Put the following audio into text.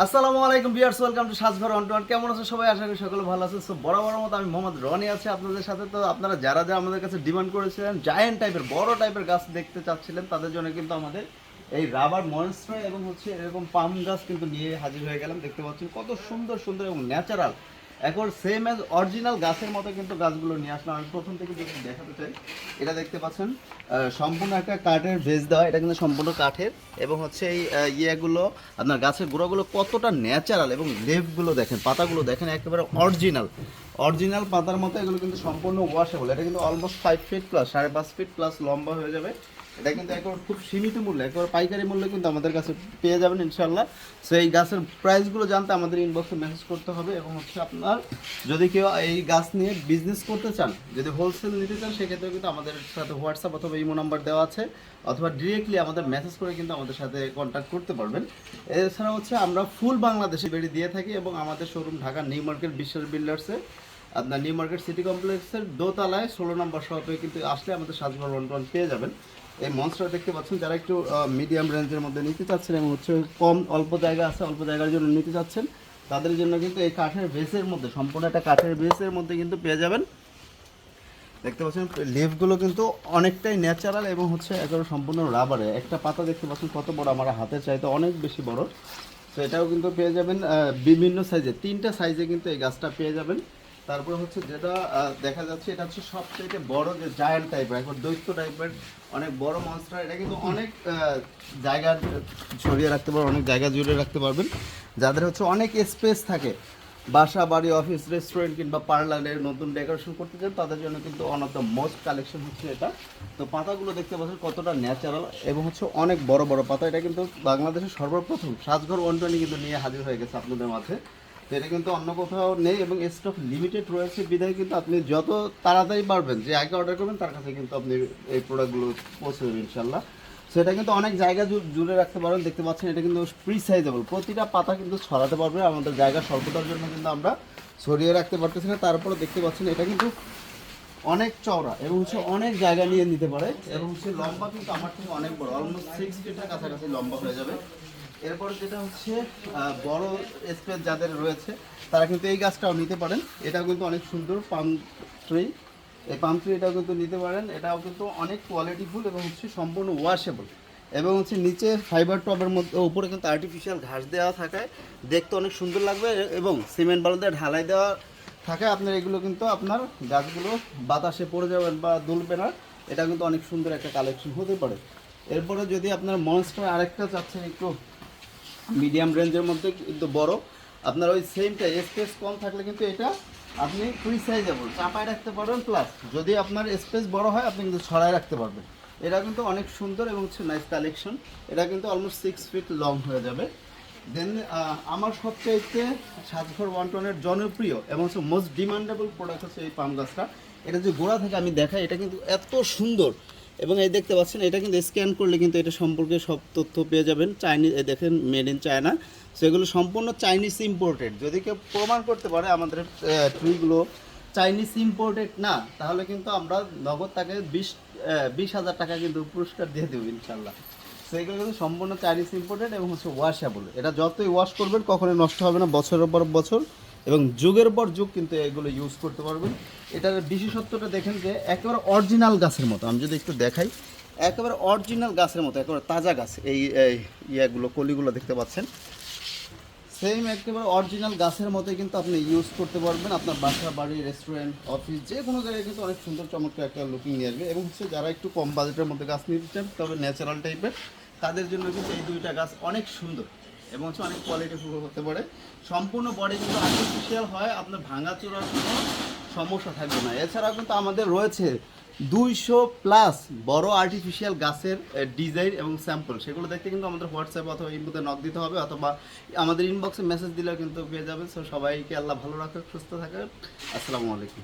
আসসালামু আলাইকুম viewers welcome to Sajghor on two কেমন আছে সবাই? আশা করি সকলে ভালো আছে সো বরাবর মতো আমি মোহাম্মদ রনি আছি আপনাদের সাথে। তো আপনারা যারা যারা আমাদের কাছে ডিমান্ড করেছিলেন জায়েন্ট টাইপের বড় টাইপের গাছ দেখতে চাচ্ছিলেন, তাদের জন্য কিন্তু আমাদের এই রাবার মনস্টার এবং হচ্ছে এরকম পাম গাছ কিন্তু নিয়ে হাজির হয়ে গেলাম। দেখতে পাচ্ছেন কত সুন্দর সুন্দর এবং ন্যাচারাল এখন সেম এজ অরিজিনাল গাছের মতো কিন্তু গাছগুলো নিয়ে আসলাম। আমি প্রথম থেকে যদি দেখাতে চাই, এটা দেখতে পাচ্ছেন সম্পূর্ণ একটা কাঠের ভেজ দেওয়া, এটা কিন্তু সম্পূর্ণ কাঠের। এবং হচ্ছে এই ইয়েগুলো, আপনার গাছের গোড়াগুলো কতটা ন্যাচারাল এবং লেভগুলো দেখেন, পাতাগুলো দেখেন, একেবারে অরিজিনাল অরিজিনাল পাতার মতো এগুলো কিন্তু সম্পূর্ণ ওয়াশেবল এটা কিন্তু অলমোস্ট ফাইভ ফিট প্লাস সাড়ে পাঁচ ফিট প্লাস লম্বা হয়ে যাবে। এটা কিন্তু একবার খুব সীমিত মূল্যে, একবার পাইকারি মূল্যে কিন্তু আমাদের কাছে পেয়ে যাবেন ইনশাল্লাহ সো এই গাছের প্রাইসগুলো জানতে আমাদের ইনবক্সে মেসেজ করতে হবে এবং হচ্ছে আপনার যদি কেউ এই গাছ নিয়ে বিজনেস করতে চান, যদি হোলসেল নিতে চান, সেক্ষেত্রে কিন্তু আমাদের সাথে হোয়াটসঅ্যাপ অথবা ইমো নাম্বার দেওয়া আছে অথবা ডিরেক্টলি আমাদের মেসেজ করে কিন্তু আমাদের সাথে কন্ট্যাক্ট করতে পারবেন। এছাড়া হচ্ছে আমরা ফুল বাংলাদেশে বেড়ি দিয়ে থাকি এবং আমাদের শোরুম ঢাকা নিউ মার্কেট বিশ্বাস বিল্ডার্সে আপনার নিউ মার্কেট সিটি কমপ্লেক্সের দোতলায় ষোলো নম্বর শপে কিন্তু আসলে আমাদের সাজঘর রন পেয়ে যাবেন। এই মঞ্চটা দেখতে পাচ্ছেন, যারা একটু মিডিয়াম রেঞ্জের মধ্যে নিতে চাচ্ছেন এবং হচ্ছে কম অল্প জায়গা আছে, অল্প জায়গার জন্য নিতে চাচ্ছেন, তাদের জন্য কিন্তু এই কাঠের বেসের মধ্যে, সম্পূর্ণ একটা কাঠের বেসের মধ্যে কিন্তু পেয়ে যাবেন। দেখতে পাচ্ছেন লিফগুলো কিন্তু অনেকটাই ন্যাচারাল এবং হচ্ছে একেবারে সম্পূর্ণ রাবারে একটা পাতা দেখতে পাচ্ছেন, কত বড়, আমার হাতের চাইতে অনেক বেশি বড়। তো এটাও কিন্তু পেয়ে যাবেন বিভিন্ন সাইজে তিনটা সাইজে কিন্তু এই গাছটা পেয়ে যাবেন। তারপর হচ্ছে যেটা দেখা যাচ্ছে এটা হচ্ছে সবথেকে বড় যে জায়ান্ট টাইপের এখন দৈত্য টাইপের অনেক বড় মনস্টার এটা কিন্তু অনেক জায়গা ছড়িয়ে রাখতে পারবেন, অনেক জায়গা জুড়ে রাখতে পারবেন। যাদের হচ্ছে অনেক স্পেস থাকে, বাসা, বাড়ি অফিস রেস্টুরেন্ট কিংবা পার্লারের নতুন ডেকোরেশন করতে চান, তাদের জন্য কিন্তু one of the most collection হচ্ছে এটা। তো পাতাগুলো দেখতে পাচ্ছেন কতটা ন্যাচারাল এবং হচ্ছে অনেক বড় বড় পাতা। এটা কিন্তু বাংলাদেশের সর্বপ্রথম, সাজঘর টোয়েন্টি কিন্তু নিয়ে হাজির হয়ে গেছে আপনাদের মাঝে। এটা কিন্তু অন্য কোথাও নেই এবং স্টক লিমিটেড রয়েছে। বিধায় কিন্তু আপনি যত তাড়াতাড়ি পারবেন, যে আগে অর্ডার করবেন, তার কাছে কিন্তু আপনি এই প্রোডাক্টগুলো পৌঁছে দেবেন ইনশাল্লাহ। সেটা কিন্তু অনেক জায়গা জুড়ে রাখতে পারবেন দেখতে পাচ্ছেন এটা কিন্তু প্রি সাইজেবল প্রতিটা পাতা কিন্তু ছড়াতে পারবে, আমাদের জায়গা স্বল্পতার জন্য কিন্তু আমরা ছড়িয়ে রাখতে পারতেছি না। তারপরে দেখতে পাচ্ছেন এটা কিন্তু অনেক চওড়া এবং হচ্ছে অনেক জায়গা নিয়ে নিতে পারে। এবং হচ্ছে লম্বা কিন্তু আমার থেকে অনেক বড় অলমোস্ট সিক্স ফিটের কাছাকাছি লম্বা হয়ে যাবে। এরপর যেটা হচ্ছে বড় স্পেস যাদের রয়েছে, তারা কিন্তু এই গাছটাও নিতে পারেন। এটাও কিন্তু অনেক সুন্দর পাম ট্রি এই পাম ট্রি এটাও কিন্তু নিতে পারেন। এটাও কিন্তু অনেক কোয়ালিটিফুল এবং হচ্ছে সম্পূর্ণ ওয়াশেবল এবং হচ্ছে নিচে ফাইবার টবের মধ্যে, উপরে কিন্তু আর্টিফিশিয়াল ঘাস দেওয়া থাকায় দেখতে অনেক সুন্দর লাগবে এবং সিমেন্ট বালু দিয়ে ঢালাই দেওয়া থাকে আপনার এগুলো কিন্তু আপনার গাছগুলো বাতাসে পড়ে যাবেন বা দুলবে না। এটা কিন্তু অনেক সুন্দর একটা কালেকশন হতে পারে। এরপরে যদি আপনার মনস্টার আরেকটা চাচ্ছেন একটু মিডিয়াম রেঞ্জের মধ্যে কিন্তু বড়। আপনার ওই সেমটা স্পেস কম থাকলে কিন্তু এটা আপনি ফ্রি সাইজেবল চাপায় রাখতে পারবেন প্লাস যদি আপনার স্পেস বড় হয়, আপনি কিন্তু ছড়ায় রাখতে পারবেন। এটা কিন্তু অনেক সুন্দর এবং হচ্ছে নাইস কালেকশন এটা কিন্তু অলমোস্ট সিক্স ফিট লং হয়ে যাবে। দেন আমার সবচাইতে সাতঘর ওয়ান টনের জনপ্রিয় এবং হচ্ছে মোস্ট ডিমান্ডেবল প্রোডাক্ট হচ্ছে এই পাম গাছটা। এটা যে গোড়া থেকে আমি দেখাই, এটা কিন্তু এত সুন্দর। এবং এই দেখতে পাচ্ছেন, এটা কিন্তু স্ক্যান করলে কিন্তু এটা সম্পর্কে সব তথ্য পেয়ে যাবেন। চাইনিজ দেখেন মেড ইন চায়না সেগুলো সম্পূর্ণ চাইনিজ ইম্পোর্টেড যদি কেউ প্রমাণ করতে পারে আমাদের ট্রিগুলো চাইনিজ ইম্পোর্টেড না, তাহলে কিন্তু আমরা নগদ তাকে বিশ বিশ হাজার টাকা কিন্তু পুরস্কার দিয়ে দেবো, ইনশাল্লাহ। সেগুলো কিন্তু সম্পূর্ণ চাইনিজ ইম্পোর্টেড এবং হচ্ছে ওয়াশেবল এটা যতই ওয়াশ করবেন, কখনোই নষ্ট হবে না, বছরের পর বছর। এবং যুগের পর যুগ কিন্তু এগুলো ইউজ করতে পারবেন। এটার বিশেষত্বটা দেখেন যে একেবারে অরিজিনাল গাছের মতো। আমি যদি একটু দেখাই, একেবারে অরিজিনাল গাছের মতো, একেবারে তাজা গাছ, এই ইয়েগুলো, কলিগুলো দেখতে পাচ্ছেন। সেম একেবারে অরিজিনাল গাছের মতোই কিন্তু আপনি ইউজ করতে পারবেন। আপনার বাসা, বাড়ি রেস্টুরেন্ট অফিস যে কোনো জায়গায় কিন্তু অনেক সুন্দর, চমৎকার একটা লুকিং নিয়ে আসবে। এবং হচ্ছে যারা একটু কম বাজেটের মধ্যে গাছ নিতে চান, তবে ন্যাচারাল টাইপের তাদের জন্য কিন্তু এই দুইটা গাছ অনেক সুন্দর। এবং হচ্ছে অনেক কোয়ালিটি ফুল হতে পারে। সম্পূর্ণ বডি কিন্তু আর্টিফিশিয়াল হয়, আপনার ভাঙা চোরার কোনো সমস্যা থাকবে না। এছাড়াও কিন্তু আমাদের রয়েছে দুইশো প্লাস বড় আর্টিফিশিয়াল গাছের ডিজাইন এবং স্যাম্পল সেগুলো দেখতে কিন্তু আমাদের হোয়াটসঅ্যাপ অথবা ইনবুতে নক দিতে হবে, অথবা আমাদের ইনবক্সে মেসেজ দিলেও কিন্তু পেয়ে যাবেন। সো সবাইকে আল্লাহ ভালো রাখুক, সুস্থ থাকুক। আসসালামু আলাইকুম।